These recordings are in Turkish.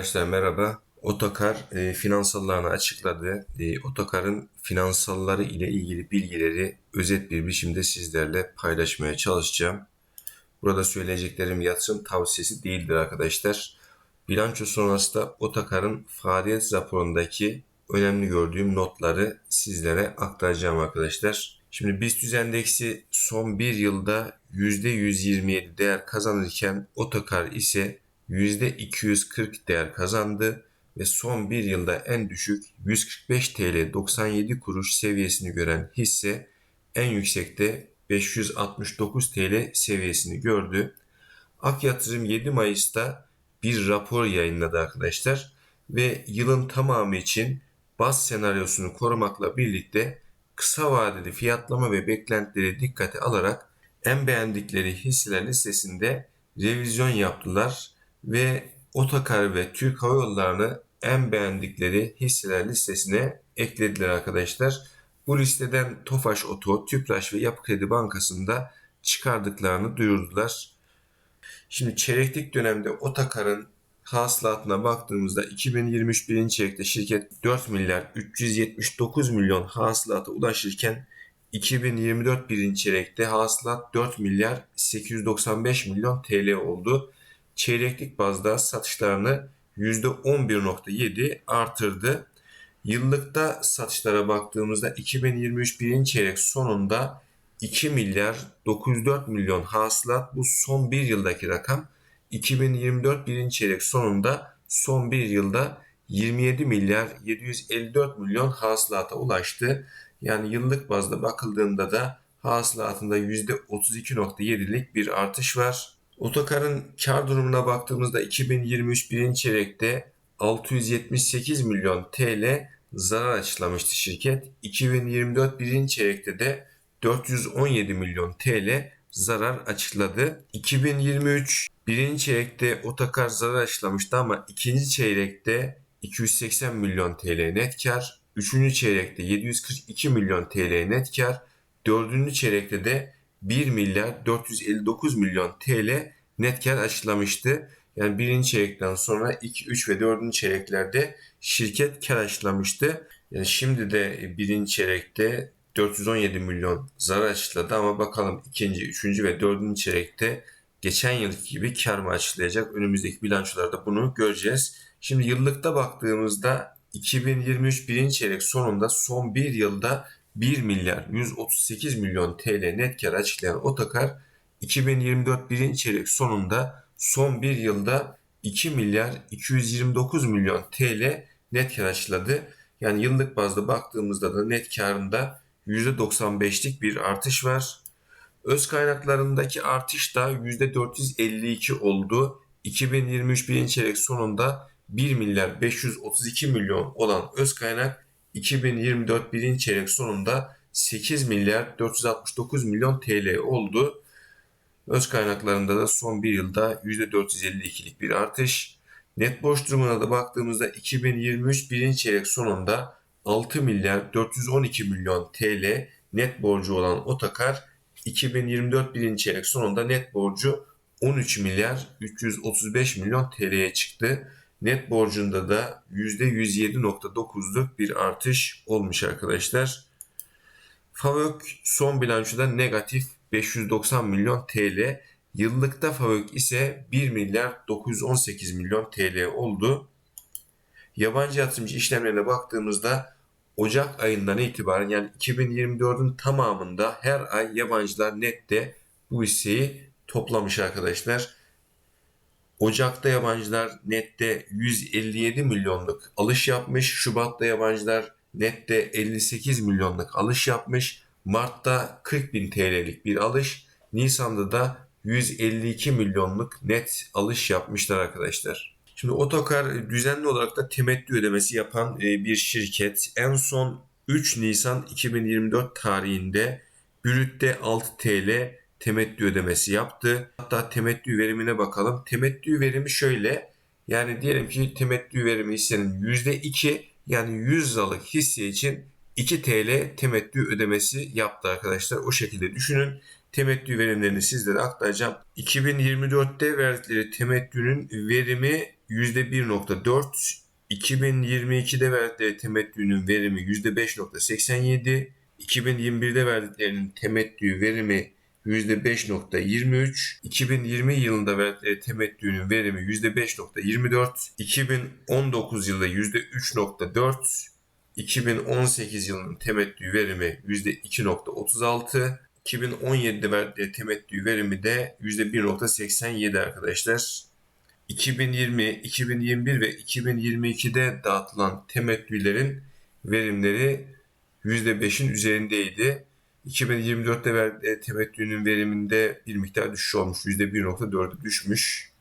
Arkadaşlar merhaba. Otokar e, finansallarını açıkladı. E, Otokar'ın finansalları ile ilgili bilgileri özet bir biçimde sizlerle paylaşmaya çalışacağım. Burada söyleyeceklerim yatırım tavsiyesi değildir arkadaşlar. Bilanço sonrasında Otokar'ın faaliyet raporundaki önemli gördüğüm notları sizlere aktaracağım arkadaşlar. Şimdi BIST endeksi son bir yılda %127 değer kazanırken Otokar ise %240 değer kazandı ve son bir yılda en düşük 145 TL 97 kuruş seviyesini gören hisse en yüksekte 569 TL seviyesini gördü. Ak Yatırım 7 Mayıs'ta bir rapor yayınladı arkadaşlar ve yılın tamamı için baz senaryosunu korumakla birlikte kısa vadeli fiyatlama ve beklentileri dikkate alarak en beğendikleri hisseler listesinde revizyon yaptılar ve Otokar ve Türk Hava Yolları'nı en beğendikleri hisseler listesine eklediler arkadaşlar. Bu listeden Tofaş Oto, Tüpraş ve Yapı Kredi Bankası'nda çıkardıklarını duyurdular. Şimdi çeyreklik dönemde Otokar'ın hasılatına baktığımızda 2023 birinci çeyrekte şirket 4 milyar 379 milyon hasılata ulaşırken 2024 birinci çeyrekte hasılat 4 milyar 895 milyon TL oldu çeyreklik bazda satışlarını %11.7 artırdı. Yıllıkta satışlara baktığımızda 2023 birinci çeyrek sonunda 2 milyar 904 milyon hasılat bu son bir yıldaki rakam. 2024 birinci çeyrek sonunda son bir yılda 27 milyar 754 milyon hasılata ulaştı. Yani yıllık bazda bakıldığında da hasılatında %32.7'lik bir artış var. Otokar'ın kar durumuna baktığımızda 2023 birinci çeyrekte 678 milyon TL zarar açıklamıştı şirket. 2024 birinci çeyrekte de 417 milyon TL zarar açıkladı. 2023 birinci çeyrekte Otokar zarar açıklamıştı ama ikinci çeyrekte 280 milyon TL net kar, üçüncü çeyrekte 742 milyon TL net kar, dördüncü çeyrekte de 1 milyar 459 milyon TL net kar açıklamıştı. Yani birinci çeyrekten sonra 2, 3 ve 4. çeyreklerde şirket kar açıklamıştı. Yani şimdi de birinci çeyrekte 417 milyon zarar açıkladı ama bakalım ikinci, üçüncü ve dördüncü çeyrekte geçen yılki gibi kar mı açıklayacak? Önümüzdeki bilançolarda bunu göreceğiz. Şimdi yıllıkta baktığımızda 2023 birinci çeyrek sonunda son bir yılda 1 milyar 138 milyon TL net kar açıklayan Otokar 2024 birinci çeyrek sonunda son bir yılda 2 milyar 229 milyon TL net kar açıkladı. Yani yıllık bazda baktığımızda da net karında %95'lik bir artış var. Öz kaynaklarındaki artış da %452 oldu. 2023 birinci çeyrek sonunda 1 milyar 532 milyon olan öz kaynak 2024 birinci çeyrek sonunda 8 milyar 469 milyon TL oldu. Öz kaynaklarında da son bir yılda %452'lik bir artış. Net borç durumuna da baktığımızda 2023 birinci çeyrek sonunda 6 milyar 412 milyon TL net borcu olan Otakar 2024 birinci çeyrek sonunda net borcu 13 milyar 335 milyon TL'ye çıktı. Net borcunda da %107.9'luk bir artış olmuş arkadaşlar. Favök son bilançoda negatif 590 milyon TL. Yıllıkta FAVÖK ise 1 milyar 918 milyon TL oldu. Yabancı yatırımcı işlemlerine baktığımızda Ocak ayından itibaren yani 2024'ün tamamında her ay yabancılar nette bu hisseyi toplamış arkadaşlar. Ocak'ta yabancılar nette 157 milyonluk alış yapmış. Şubat'ta yabancılar nette 58 milyonluk alış yapmış. Mart'ta 40 bin TL'lik bir alış. Nisan'da da 152 milyonluk net alış yapmışlar arkadaşlar. Şimdi Otokar düzenli olarak da temettü ödemesi yapan e, bir şirket. En son 3 Nisan 2024 tarihinde Brüt'te 6 TL temettü ödemesi yaptı. Hatta temettü verimine bakalım. Temettü verimi şöyle. Yani diyelim ki temettü verimi hissenin %2 yani 100 liralık hisse için 2 TL temettü ödemesi yaptı arkadaşlar. O şekilde düşünün. Temettü verimlerini sizlere aktaracağım. 2024'te verdikleri temettünün verimi %1.4, 2022'de verdikleri temettünün verimi %5.87, 2021'de verdiklerinin temettü verimi %5.23, 2020 yılında verdikleri temettünün verimi %5.24, 2019 yılı %3.4, 2018 yılının temettü verimi %2.36, 2017'de verdikleri temettü verimi de %1.87 arkadaşlar. 2020, 2021 ve 2022'de dağıtılan temettülerin verimleri %5'in üzerindeydi. 2024'te verdiği temettünün veriminde bir miktar düşüş olmuş. %1.4'e düşmüş.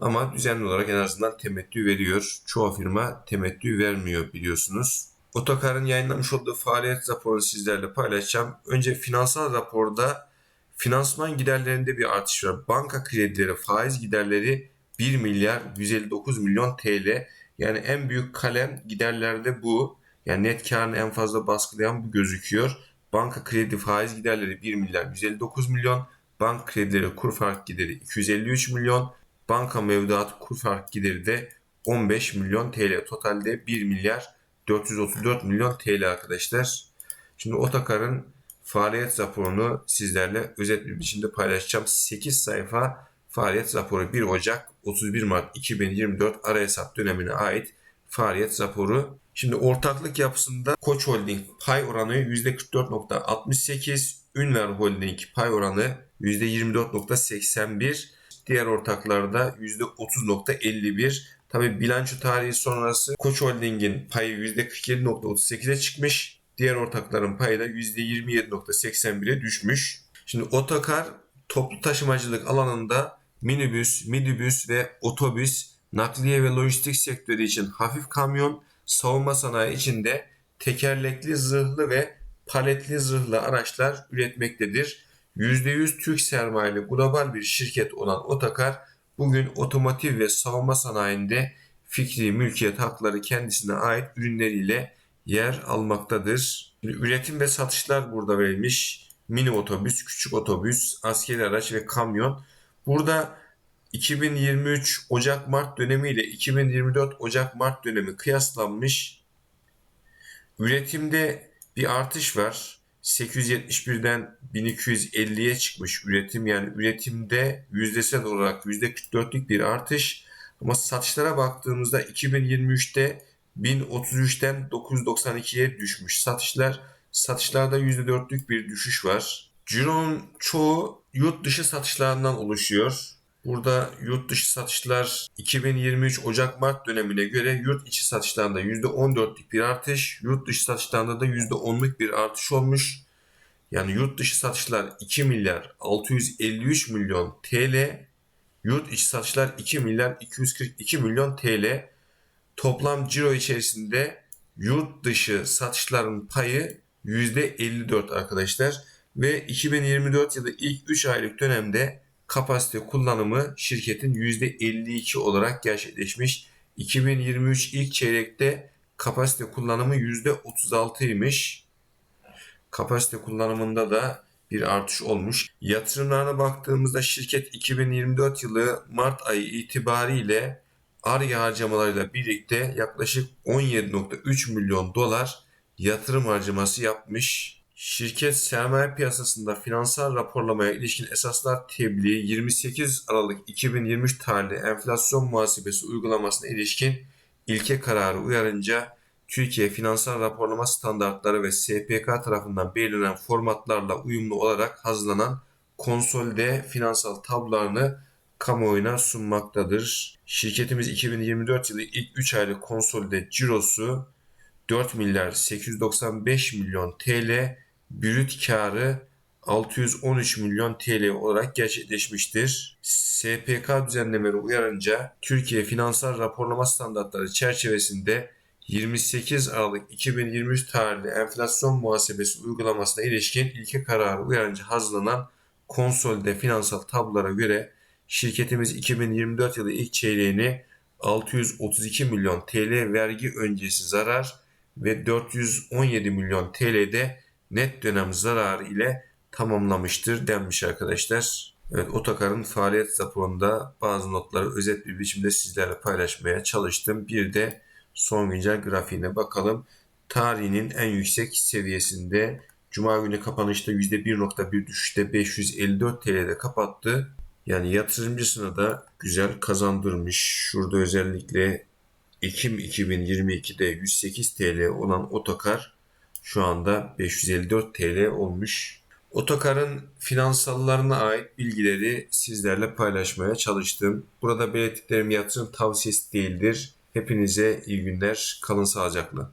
Ama düzenli olarak en azından temettü veriyor. Çoğu firma temettü vermiyor biliyorsunuz. Otokar'ın yayınlamış olduğu faaliyet raporu sizlerle paylaşacağım. Önce finansal raporda finansman giderlerinde bir artış var. Banka kredileri, faiz giderleri 1 milyar 159 milyon TL. Yani en büyük kalem giderlerde bu. Yani net karını en fazla baskılayan bu gözüküyor. Banka kredi faiz giderleri 1 milyar 159 milyon. Bank kredileri kur fark gideri 253 milyon. Banka mevduat kur fark gideri de 15 milyon TL. Totalde 1 milyar 434 milyon TL arkadaşlar. Şimdi Otokar'ın faaliyet raporunu sizlerle özet bir biçimde paylaşacağım. 8 sayfa faaliyet raporu 1 Ocak 31 Mart 2024 ara hesap dönemine ait faaliyet raporu. Şimdi ortaklık yapısında Koç Holding pay oranı %44.68, Ünver Holding pay oranı %24.81, diğer ortaklarda %30.51. Tabi bilanço tarihi sonrası Koç Holding'in payı %47.38'e çıkmış. Diğer ortakların payı da %27.81'e düşmüş. Şimdi Otokar toplu taşımacılık alanında minibüs, midibüs ve otobüs, nakliye ve lojistik sektörü için hafif kamyon, savunma sanayi içinde tekerlekli zırhlı ve paletli zırhlı araçlar üretmektedir. %100 Türk sermayeli global bir şirket olan Otokar bugün otomotiv ve savunma sanayinde fikri mülkiyet hakları kendisine ait ürünleriyle yer almaktadır. Üretim ve satışlar burada verilmiş. Mini otobüs, küçük otobüs, askeri araç ve kamyon. Burada 2023 Ocak-Mart dönemi ile 2024 Ocak-Mart dönemi kıyaslanmış. Üretimde bir artış var. 871'den 1250'ye çıkmış üretim. Yani üretimde yüzdesel olarak %44'lük bir artış. Ama satışlara baktığımızda 2023'te 1033'ten 992'ye düşmüş satışlar. Satışlarda %4'lük bir düşüş var. Ciro'nun çoğu yurt dışı satışlarından oluşuyor. Burada yurt dışı satışlar 2023 Ocak-Mart dönemine göre yurt içi satışlarında %14'lük bir artış, yurt dışı satışlarında da %10'luk bir artış olmuş. Yani yurt dışı satışlar 2 milyar 653 milyon TL, yurt içi satışlar 2 milyar 242 milyon TL. Toplam ciro içerisinde yurt dışı satışların payı %54 arkadaşlar. Ve 2024 yılı ilk 3 aylık dönemde kapasite kullanımı şirketin %52 olarak gerçekleşmiş. 2023 ilk çeyrekte kapasite kullanımı %36'ymış. Kapasite kullanımında da bir artış olmuş. Yatırımlarına baktığımızda şirket 2024 yılı Mart ayı itibariyle ARGE harcamalarıyla birlikte yaklaşık 17.3 milyon dolar yatırım harcaması yapmış. Şirket sermaye piyasasında finansal raporlamaya ilişkin esaslar tebliği 28 Aralık 2023 tarihli enflasyon muhasebesi uygulamasına ilişkin ilke kararı uyarınca Türkiye Finansal Raporlama Standartları ve SPK tarafından belirlenen formatlarla uyumlu olarak hazırlanan konsolide finansal tablolarını kamuoyuna sunmaktadır. Şirketimiz 2024 yılı ilk 3 aylık konsolide cirosu 4 milyar 895 milyon TL, brüt karı 613 milyon TL olarak gerçekleşmiştir. SPK düzenlemeleri uyarınca Türkiye Finansal Raporlama Standartları çerçevesinde 28 Aralık 2023 tarihli enflasyon muhasebesi uygulamasına ilişkin ilke kararı uyarınca hazırlanan konsolide finansal tablolara göre şirketimiz 2024 yılı ilk çeyreğini 632 milyon TL vergi öncesi zarar ve 417 milyon TL'de net dönem zararı ile tamamlamıştır denmiş arkadaşlar. Evet, Otokar'ın faaliyet raporunda bazı notları özet bir biçimde sizlerle paylaşmaya çalıştım. Bir de son güncel grafiğine bakalım. Tarihinin en yüksek seviyesinde Cuma günü kapanışta %1.1 düşüşte 554 TL'de kapattı. Yani yatırımcısına da güzel kazandırmış. Şurada özellikle Ekim 2022'de 108 TL olan otokar şu anda 554 TL olmuş. Otokarın finansallarına ait bilgileri sizlerle paylaşmaya çalıştım. Burada belirttiklerim yatırım tavsiyesi değildir. Hepinize iyi günler. Kalın sağlıcakla.